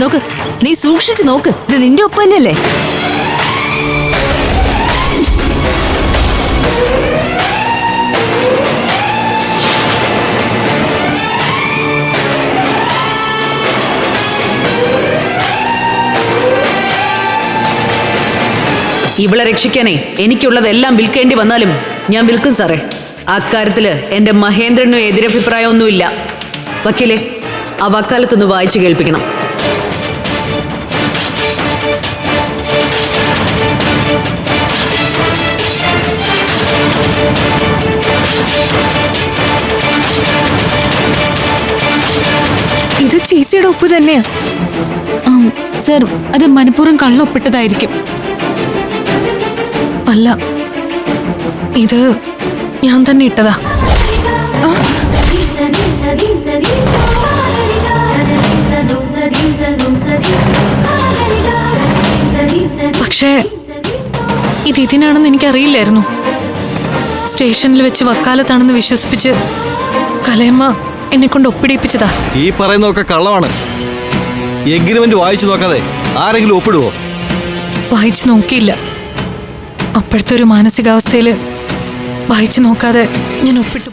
നോക്ക് നീ സൂക്ഷിച്ചു നോക്ക്. ഇത് നിന്റെ ഒപ്പം തന്നെയല്ലേ? ഇവളെ രക്ഷിക്കാനേ എനിക്കുള്ളതെല്ലാം വിൽക്കേണ്ടി വന്നാലും ഞാൻ വിൽക്കും സാറേ. അക്കാര്യത്തിൽ എന്റെ മഹേന്ദ്രനും എതിരഭിപ്രായമൊന്നുമില്ല. വക്കീലെ ആ വക്കാലത്തൊന്ന് വായിച്ചു കേൾപ്പിക്കണം. ഇത് ചേച്ചിയുടെ ഉപ്പ് തന്നെയാ. സർ അത് മനഃപൂർവം കള്ളൊപ്പിട്ടതായിരിക്കും. അല്ല ഇത് ഞാൻ തന്നെ ഇട്ടതാ. പക്ഷേ ഇത് ഇതിനാണെന്ന് എനിക്കറിയില്ലായിരുന്നു. സ്റ്റേഷനിൽ വെച്ച് വക്കാലത്താണെന്ന് വിശ്വസിപ്പിച്ച് കലയമ്മ എന്നെ കൊണ്ട് ഒപ്പിടിപ്പിച്ചതാ. ഈ പറയുന്നതൊക്കെ കള്ളമാണ്. എഗ്രിമെന്റ് വായിച്ചു നോക്കാതെ ആരെങ്കിലും ഒപ്പിടുവോ? വായിച്ചു നോക്കിയില്ല. അപ്പോഴത്തെ ഒരു മാനസികാവസ്ഥയിൽ വായിച്ചു നോക്കാതെ ഞാൻ ഒപ്പിട്ടു